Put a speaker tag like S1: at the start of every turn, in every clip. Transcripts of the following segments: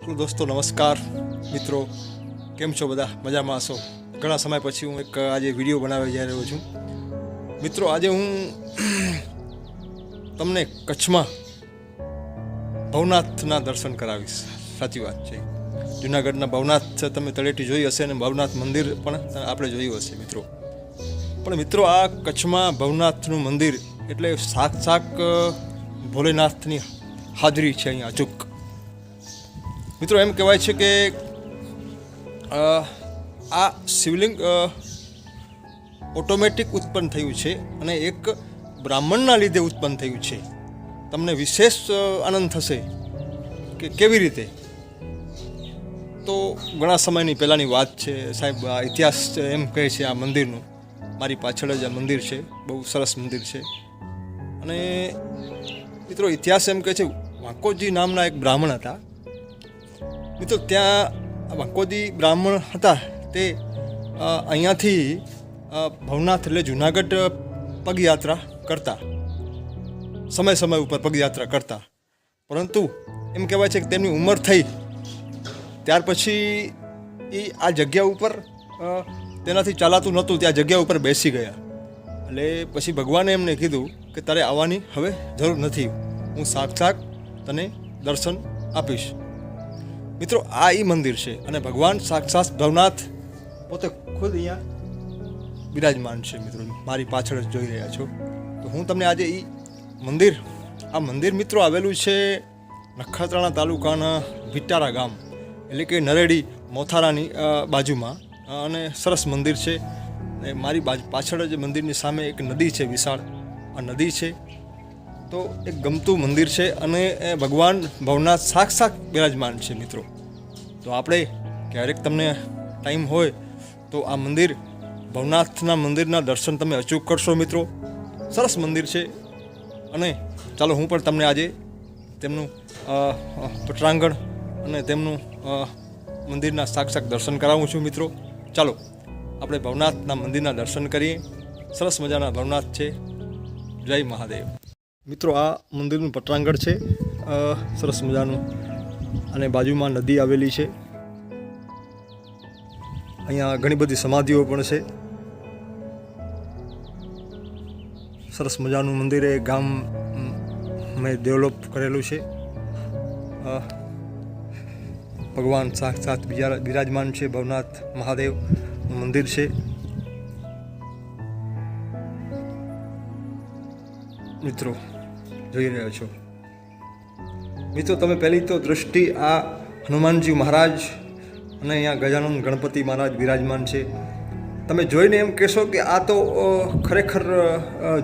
S1: દોસ્તો, નમસ્કાર. મિત્રો, કેમ છો બધા? મજામાં હશો? ઘણા સમય પછી હું એક આજે વીડિયો બનાવી જઈ રહ્યો છું. મિત્રો, આજે હું તમને કચ્છમાં ભવનાથના દર્શન કરાવીશ. સાચી વાત છે. જુનાગઢના ભવનાથ તમે તળેટી જોઈ હશે અને ભવનાથ મંદિર પણ આપણે જોયું હશે, મિત્રો. પણ મિત્રો, આ કચ્છમાં ભવનાથનું મંદિર એટલે સાક્ષાત ભોલેનાથની હાજરી છે અહીંયા અચૂક. મિત્રો, એમ કહેવાય છે કે આ શિવલિંગ ઓટોમેટિક ઉત્પન્ન થયું છે અને એક બ્રાહ્મણના લીધે ઉત્પન્ન થયું છે. તમને વિશેષ આનંદ થશે કે કેવી રીતે? તો ઘણા સમયની પહેલાંની વાત છે, સાહેબ, આ ઇતિહાસ એમ કહે છે આ મંદિરનું. મારી પાછળ જ આ મંદિર છે, બહુ સરસ મંદિર છે. અને મિત્રો, ઇતિહાસ એમ કહે છે, વાંકોજી નામના એક બ્રાહ્મણ હતા. મિત્રો, ત્યાં વંકોદી બ્રાહ્મણ હતા. તે અહીંયાથી ભવનાથ એટલે જુનાગઢ પગયાત્રા કરતા. સમય સમય ઉપર પગયાત્રા કરતા. પરંતુ એમ કહેવાય છે કે તેમની ઉંમર થઈ. ત્યાર પછી એ આ જગ્યા ઉપર તેનાથી ચાલાતું નહોતું. ત્યાં જગ્યા ઉપર બેસી ગયા. એટલે પછી ભગવાને એમને કીધું કે તારે આવવાની હવે જરૂર નથી. હું સાક્ષાત તને દર્શન આપીશ. મિત્રો, આ એ મંદિર છે અને ભગવાન સાક્ષાત ભવનાથ પોતે ખુદ અહીંયા બિરાજમાન છે મિત્રો. મારી પાછળ જોઈ રહ્યા છો. તો હું તમને આજે એ મંદિર, આ મંદિર મિત્રો આવેલું છે નખત્રાણા તાલુકાના વિટારા ગામ, એટલે કે નરેડી મોથારાની બાજુમાં. અને સરસ મંદિર છે. મારી બાજુ, પાછળ જ મંદિરની સામે એક નદી છે વિશાળ. આ નદી છે તો એક ગમતું મંદિર છે અને એ ભગવાન ભવનાથ સાક્ષાત બિરાજમાન છે, મિત્રો. તો આપણે ક્યારેક તમને ટાઈમ હોય તો આ મંદિર ભવનાથના મંદિરના દર્શન તમે અચૂક કરશો, મિત્રો. સરસ મંદિર છે. અને ચાલો હું પણ તમને આજે તેમનું પટરાંગણ અને તેમનું મંદિરના સાક્ષાત દર્શન કરાવું છું, મિત્રો. ચાલો, આપણે ભવનાથના મંદિરના દર્શન કરીએ. સરસ મજાના ભવનાથ છે. જય મહાદેવ. મિત્રો, આ મંદિરનું પટ્રાંગણ છે. સરસ મજાનું. અને બાજુમાં નદી આવેલી છે. અહીંયા ઘણી બધી સમાધિઓ પણ છે. સરસ મજાનું મંદિર એ ગામ મેં ડેવલપ કરેલું છે. ભગવાન સાક્ષાત બીજા બિરાજમાન છે, ભવનાથ મહાદેવનું મંદિર છે. મિત્રો, જોઈ રહ્યો છો. મિત્રો, તમે પહેલી તો દૃષ્ટિ આ હનુમાનજી મહારાજ અને અહીંયા ગજાનંદ ગણપતિ મહારાજ બિરાજમાન છે. તમે જોઈને એમ કહેશો કે આ તો ખરેખર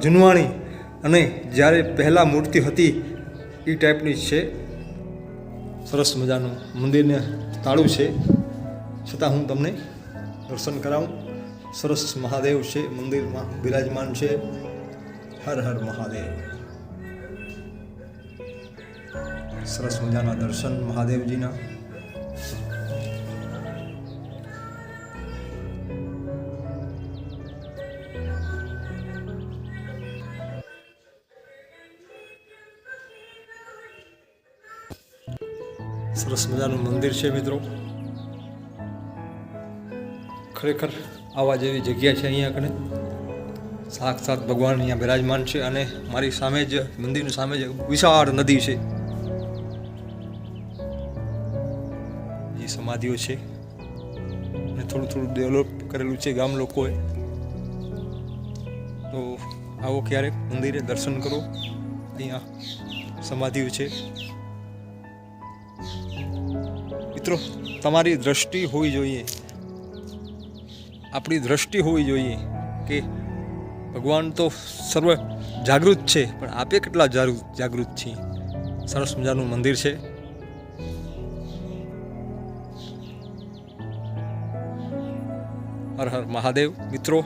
S1: જુનવાણી અને જ્યારે પહેલાં મૂર્તિ હતી એ ટાઈપની છે. સરસ મજાનું મંદિરને તાળું છે. છતાં હું તમને દર્શન કરાવું. સરસ મહાદેવ છે, મંદિરમાં બિરાજમાન છે. હર હર મહાદેવ. સરસ મજાના દર્શન મહાદેવજીના. સરસ મજાનું મંદિર છે મિત્રો. ખરેખર આવા જેવી જગ્યા છે અહીંયા કને સાક્ષાત ભગવાન અહીંયા બિરાજમાન છે અને મારી સામે જ, મંદિરની સામે જ વિશાળ નદી છે. એ સમાધિઓ છે અને થોડું થોડું ડેવલપ કરેલું છે ગામ લોકોએ. તો આવો ક્યારેક મંદિરે દર્શન કરો. અહીંયા સમાધિઓ છે. મિત્રો, તમારી દ્રષ્ટિ હોવી જોઈએ. આપણી દ્રષ્ટિ હોવી જોઈએ કે ભગવાન તો સર્વ જાગૃત છે, પણ આપે કેટલા જાગૃત જાગૃત છીએ? સરસ મજાનું મંદિર છે. હર હર મહાદેવ, મિત્રો.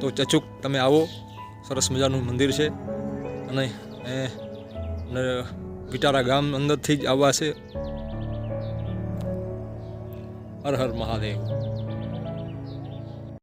S1: તો ચચુક, તમે આવો. સરસ મજાનું મંદિર છે. અને વિટારા ગામ અંદરથી જ આવવા છે. હર હર મહાદેવ.